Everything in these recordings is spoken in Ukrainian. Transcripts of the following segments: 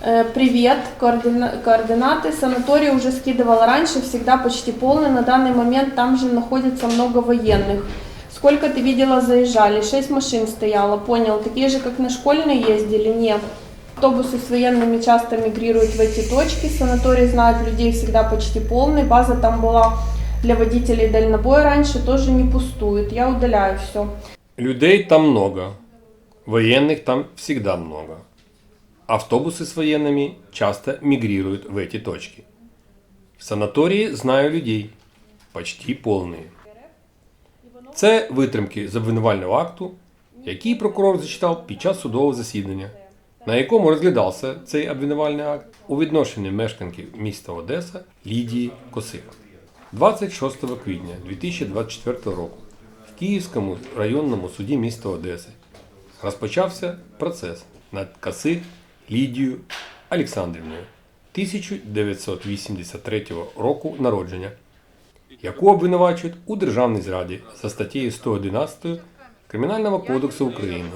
Э, Привет, координа- координаты. Санаторий уже скидывала раньше, всегда почти полный. На данный момент там же находится много военных. Сколько ты видела заезжали? Шесть машин стояло, понял. Такие же, как на школьные ездили? Нет. Автобусы с военными часто мигрируют в эти точки. Санаторий знает людей всегда почти полный. База там была для водителей дальнобоя раньше, тоже не пустует. Я удаляю все. Людей там много. Военных там всегда много. Автобусы с военными часто мигрируют в эти точки. В санаторії знаю людей. Почти полные. Це витримки з обвинувального акту, який прокурор зачитав під час судового засідання, на якому розглядався цей обвинувальний акт у відношенні мешканки міста Одеса Лідії Косик. 26 квітня 2024 року в Київському районному суді міста Одеси розпочався процес над Косик Лідією Олександрівною 1983 року народження, яку обвинувачують у державній зраді за статтею 111 Кримінального кодексу України,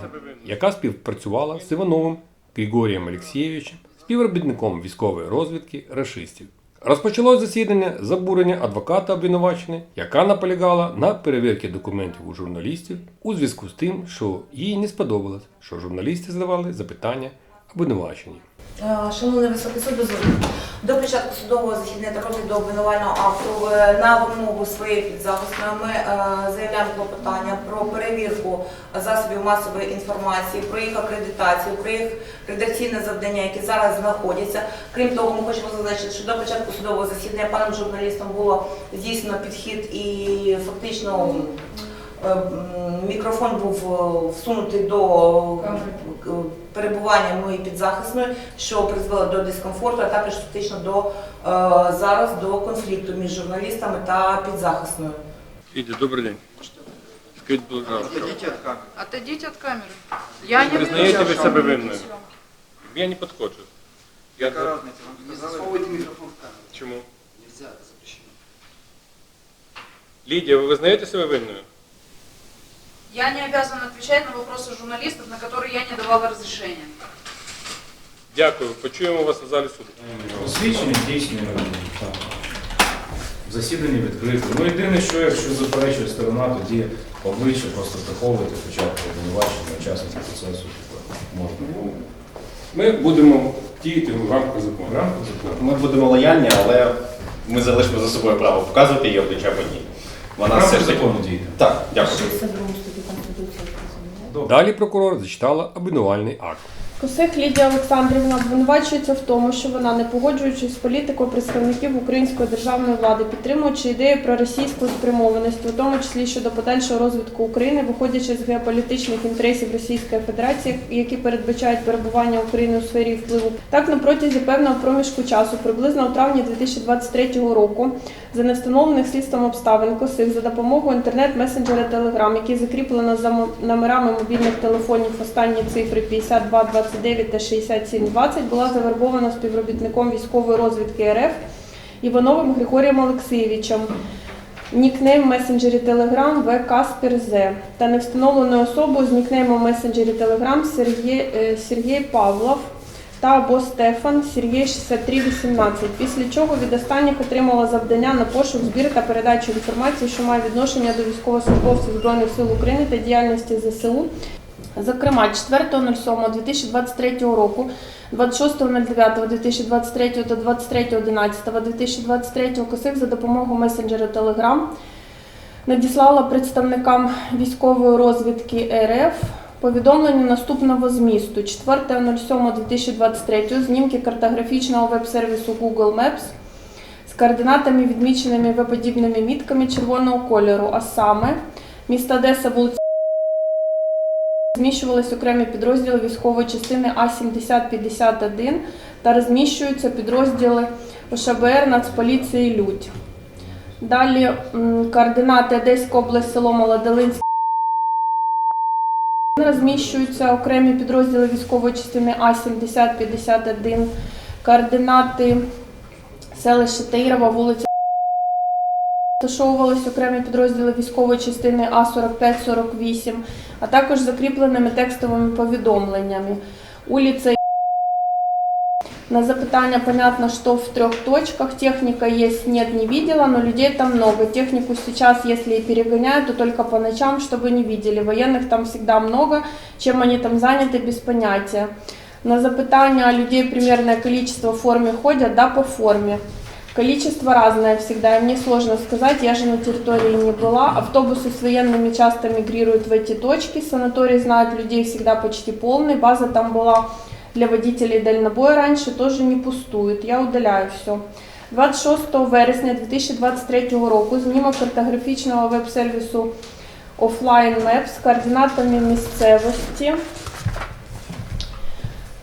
яка співпрацювала з Івановим Григорієм Олексійовичем, співробітником військової розвідки рашистів. Розпочалось засідання з обурення адвоката обвинуваченої, яка наполягала на перевірці документів у журналістів у зв'язку з тим, що їй не сподобалось, що журналісти задавали запитання обвинуваченій. Е, Шановний високий суд. До початку судового засідання та розгляду обвинувального акту е, на вимогу своєї підзахисної ми е, заявляємо клопотання про перевірку засобів масової інформації, про їх акредитацію, про їх редакційне завдання, які зараз знаходяться. Крім того, ми хочемо зазначити, що до початку судового засідання паном журналістом було здійснено підхід і фактично мікрофон був е, всунутий до е, перебування моєї підзахисної, що призвело до дискомфорту, а також фактично до е, зараз до конфлікту між журналістами та підзахисною. Лідія, добрий день. Скажіть, будь ласка, Отойдите от камеры. Я не признаєте ви вижу. себе винною? Я не підходжу. Я Какая разница? Вам Не сказали, засовывайте микрофон в камеру. Чому? Нельзя, это запрещено. Лідія, ви визнаєте себе винною? Я не обязан отвечать на вопросы журналистов, на которые я не давала разрешения. Дякую. Почуємо вас в залі суду. Освічення дійсні там, засідання відкрите. Ну єдине, що якщо заперечує сторона, тоді обличчя просто приховувати спочатку обвинувачення учасника процесу можна. Ми будемо діяти в рамках закону. В рамках закону. Ми будемо лояльні, але ми залишимо за собою право показувати її обличчя або ні. В Вона все рамках ж таки. закону діяти. Так, дякую. Далі прокурор зачитала обвинувальний акт. Косих Лідія Олександрівна обвинувачується в тому, що вона, не погоджуючись з політикою представників української державної влади, підтримуючи ідею про російську спрямованість, у тому числі щодо подальшого розвитку України, виходячи з геополітичних інтересів Російської Федерації, які передбачають перебування України у сфері впливу, так на протязі певного проміжку часу, приблизно у травні 2023 року, за невстановлених слідством обставин косих за допомогою інтернет-месенджера Telegram, який закріплено за номерами мобільних телефонів останні цифри 52 29 та 67 20, була завербована співробітником військової розвідки РФ Івановим Григорієм Олексійовичем. Нікнейм в месенджері Telegram В. Каспер З. та невстановленою особою з нікнеймом в месенджері Telegram Сергій, е, Сергій Павлов та або Стефан Сергій 6318, після чого від останніх отримала завдання на пошук, збір та передачу інформації, що має відношення до військовослужбовців Збройних сил України та діяльності ЗСУ. Зокрема, 4.07.2023 року, 26.09.2023 та 23.11.2023 Косик за допомогою месенджера Telegram надіслала представникам військової розвідки РФ повідомлення наступного змісту. 4.07.2023 знімки картографічного веб-сервісу Google Maps з координатами, відміченими веб-подібними мітками червоного кольору, а саме місто Одеса, вулиця Зміщувались окремі підрозділи військової частини А-7051 та розміщуються підрозділи ОШБР Нацполіції Людь. Далі координати Одеська область, село Молоделинське. Розміщуються окремі підрозділи військової частини А-7051. Координати селище Таїрова, вулиця розташовувались окремі підрозділи військової частини А-45-48, а також закріпленими текстовими повідомленнями. Уліця На запытание понятно, что в трех точках техника есть, нет, не видела, но людей там много. Технику сейчас, если и перегоняют, то только по ночам, чтобы не видели. Военных там всегда много, чем они там заняты, без понятия. На запытание людей примерное количество в форме ходят, да, по форме. Количество разное всегда, и мне сложно сказать, я же на территории не была. Автобусы с военными часто мигрируют в эти точки, санаторий знает людей всегда почти полный, база там была для водителей дальнобоя раньше, тоже не пустует, я удаляю все. 26 вересня 2023 року знімок картографічного веб-сервісу Offline Maps з координатами місцевості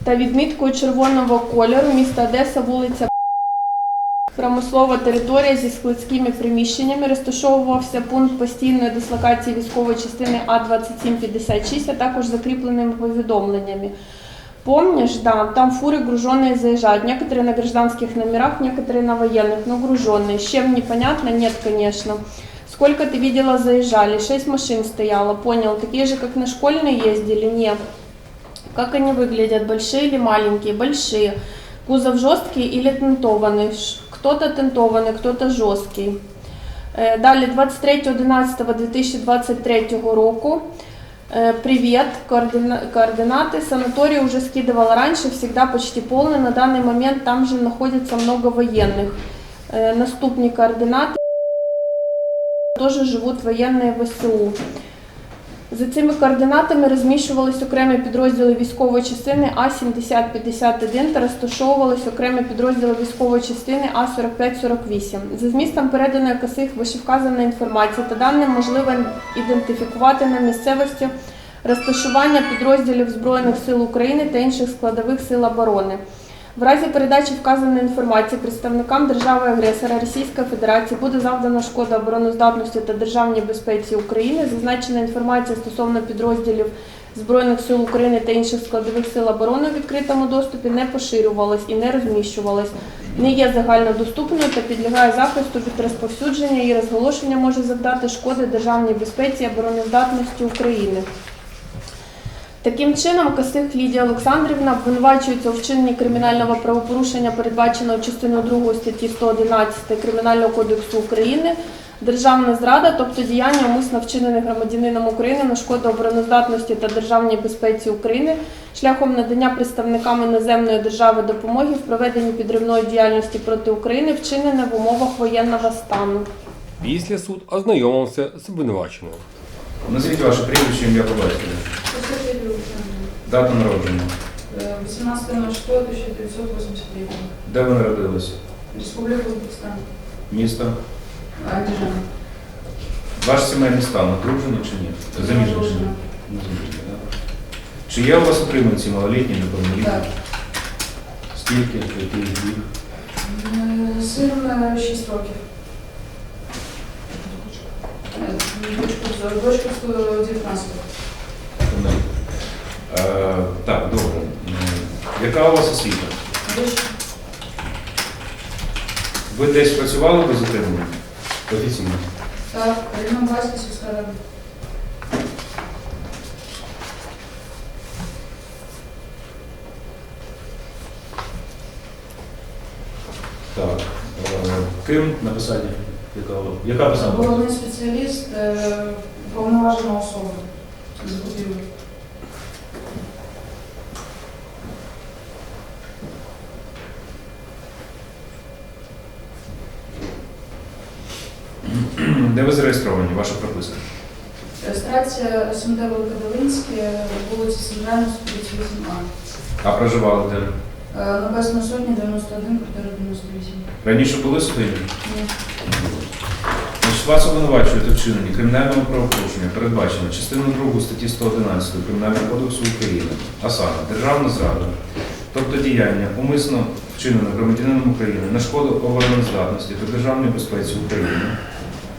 та відміткою червоного кольору міста Одеса, вулиця Промислова територія зі складськими приміщеннями розташовувався пункт постійної дислокації військової частини А2756, а також закріпленими повідомленнями. Помнишь, да, там фуры груженные заезжают. Некоторые на гражданских номерах, некоторые на военных, но груженные. С чем непонятно? Нет, конечно. Сколько ты видела заезжали? Шесть машин стояло, понял. Такие же, как на школьные ездили? Нет. Как они выглядят? Большие или маленькие? Большие. Кузов жесткий или тентованный? Ш- Кто-то тентованный, кто-то жесткий. Е, Далі 23.11.2023 року. Е, Привет, координа- координаты. Санаторий уже скидывала раньше, всегда почти полный. На данный момент там же находится много военных. Е, Наступні координати. Теж живуть воєнні ВСУ. За цими координатами розміщувались окремі підрозділи військової частини А-7051 та розташовувались окремі підрозділи військової частини А-4548. За змістом переданої косих вищевказаної інформації та даним можливо ідентифікувати на місцевості розташування підрозділів Збройних сил України та інших складових сил оборони. В разі передачі вказаної інформації представникам держави-агресора Російської Федерації буде завдано шкода обороноздатності та державній безпеці України. Зазначена інформація стосовно підрозділів Збройних сил України та інших складових сил оборони в відкритому доступі не поширювалась і не розміщувалась, не є загальнодоступною та підлягає захисту від розповсюдження і розголошення може завдати шкоди державній безпеці і обороноздатності України. Таким чином, Косих Лідія Олександрівна обвинувачується у вчиненні кримінального правопорушення, передбаченого частиною 2 статті 111 Кримінального кодексу України, державна зрада, тобто діяння умисно вчинене громадянином України на шкоду обороноздатності та державній безпеці України шляхом надання представникам іноземної держави допомоги в проведенні підривної діяльності проти України, вчинене в умовах воєнного стану. Після суд ознайомився з обвинуваченою. Назвіть ваше прізвище, ім'я по батькові. Дата народження. 18.06.1983. Де ви народились? Республика Узбекистан. Місто? Андижан. Ваш сімейний стан одружений чи ні? Заміжний чи ні? Не так? Чи є у вас отриманці малолітні, неповнолітні? Так. Скільки? Який вік? Е, Син е, 6 років. Е, Дочку, дочку 19 Вони. Е, так, добре. Яка у вас освіта? Ви десь працювали без отримання? Офіційно. Так, Рівно Баська, сільська рада. Так. Е, Ким на посаді? Яка, яка посада? Головний спеціаліст е, повноважена особа. Де ви зареєстровані? Ваша прописка? Реєстрація СМД Великодолинське, вулиця Центральна, 38А. А проживали де? Е, Небесна сотня, 91, квартира 98. Раніше були судимі? Ні. Значить, вас обвинувачують у вчиненні кримінального правопорушення, передбачено частиною 2 статті 111 Кримінального кодексу України, а саме державна зрада, тобто діяння умисно вчинено громадянином України на шкоду обороноздатності та державної безпеці України,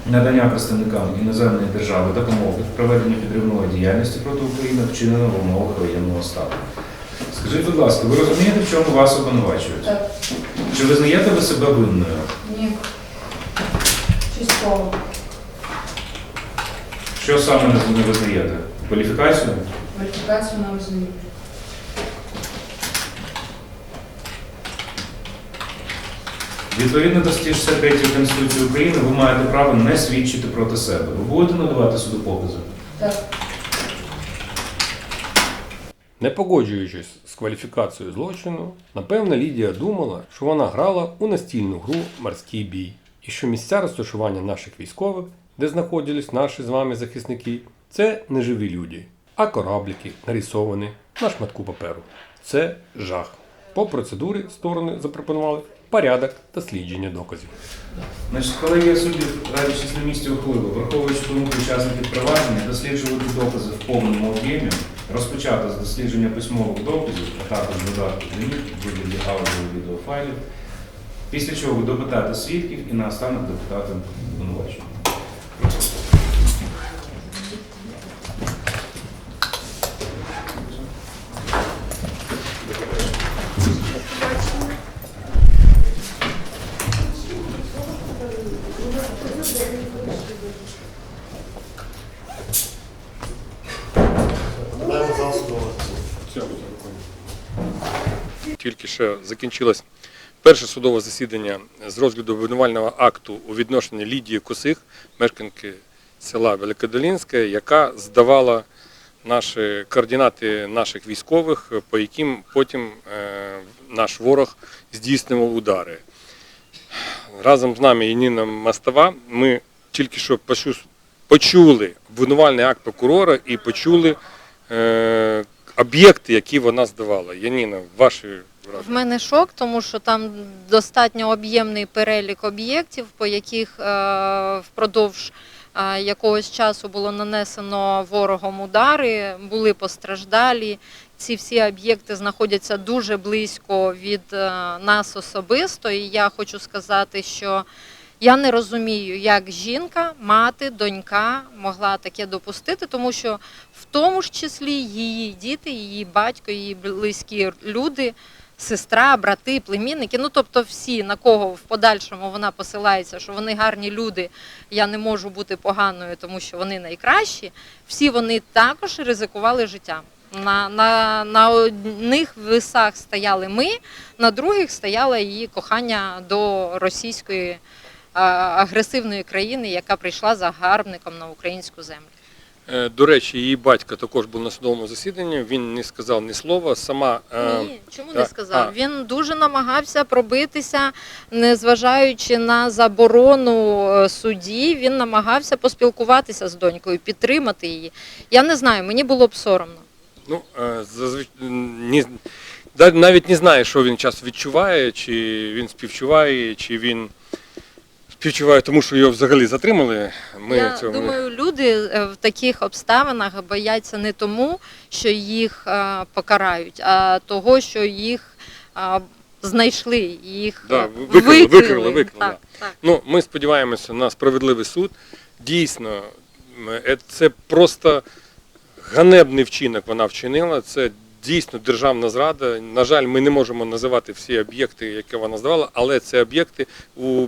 надання представникам іноземної держави допомоги в проведенні підривної діяльності проти України, вчинено в умовах воєнного стану. Скажіть, будь ласка, ви розумієте, в чому вас обвинувачують? Так, Чи визнаєте ви себе винною? ні. Частково. Що саме не визнаєте? Кваліфікацію? Кваліфікацію на визнання. Відповідно до статті 63 Конституції України, ви маєте право не свідчити проти себе. Ви будете надавати суду покази? Не погоджуючись з кваліфікацією злочину, напевно, Лідія думала, що вона грала у настільну гру Морський бій, і що місця розташування наших військових, де знаходились наші з вами захисники, це не живі люди, а кораблики нарисовані на шматку паперу. Це жах. По процедурі сторони запропонували порядок дослідження доказів. Значить, колегія суддів радячись на місці ухвалила, враховуючи думку учасників провадження, досліджувати докази в повному об'ємі, розпочати з дослідження письмових доказів, а також додатків до них вигляді аудіо відеофайлів, після чого допитати свідків і наостанок допитати обвинувачення. Тільки закінчилось перше судове засідання з розгляду обвинувального акту у відношенні Лідії Косих, мешканки села Великодолінське, яка здавала наші координати наших військових, по яким потім е, наш ворог здійснював удари. Разом з нами Яніна Мостова. Ми тільки що почули обвинувальний акт прокурора і почули е, об'єкти, які вона здавала. Яніна, ваші В мене шок, тому що там достатньо об'ємний перелік об'єктів, по яких е, впродовж е, якогось часу було нанесено ворогом удари, були постраждалі. Ці всі об'єкти знаходяться дуже близько від е, нас особисто. І я хочу сказати, що я не розумію, як жінка, мати, донька могла таке допустити, тому що в тому ж числі її діти, її батько, її близькі люди сестра, брати, племінники. Ну тобто, всі на кого в подальшому вона посилається, що вони гарні люди. Я не можу бути поганою, тому що вони найкращі. Всі вони також ризикували життям. На, на, на одних висах стояли ми, на других стояло її кохання до російської агресивної країни, яка прийшла загарбником на українську землю. Е, До речі, її батько також був на судовому засіданні. Він не сказав ні слова. Сама е, Ні, чому не сказав? а. Він дуже намагався пробитися, незважаючи на заборону е, судді, він намагався поспілкуватися з донькою, підтримати її. Я не знаю, мені було б соромно. ну зазвич... ні, навіть не знає, що він час відчуває, чи він співчуває, чи він співчуває, тому що його взагалі затримали. Ми Я цього не- думаю, люди е, в таких обставинах бояться не тому, що їх е, покарають, а того, що їх знайшли, їх Да, е, викрили, викрили. викрили, Так, так. Ну, ми сподіваємося на справедливий суд. Дійсно, це просто ганебний вчинок вона вчинила. Це дійсно державна зрада. На жаль, ми не можемо називати всі об'єкти, які вона здавала, але це об'єкти у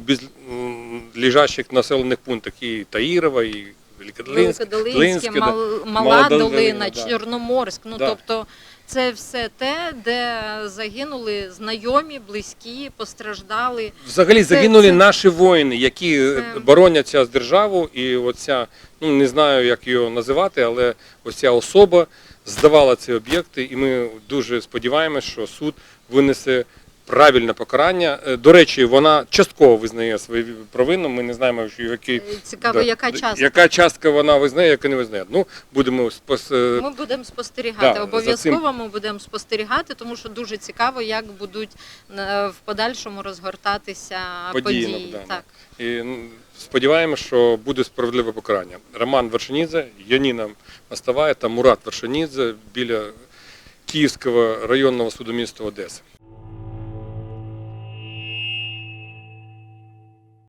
лежачих населених пунктах і Таїрова, і Великодолинськ. Великодолинське, да. Мала Мала Долина, Долина, да. Чорноморськ. Ну Да. тобто це все те, де загинули знайомі, близькі, постраждали. Взагалі Це- загинули це- наші воїни, які Це- бороняться з державу, і оця, ну не знаю, як його називати, але оця особа здавала ці об'єкти, і ми дуже сподіваємося, що суд винесе правильне покарання. Е, До речі, вона частково визнає свою провину. Ми не знаємо, що який Е, Цікаво, да, яка частка. яка частка вона визнає, яка не визнає. Ну будемо спос... е, Ми будемо спостерігати. Да, Обов'язково ми будемо спостерігати, тому що дуже цікаво, як будуть в подальшому розгортатися Події, події. так. І сподіваємося, що буде справедливе покарання. Роман Вершинідзе, Яніна Мостовая та Мурат Вершинідзе біля Київського районного суду міста Одеси.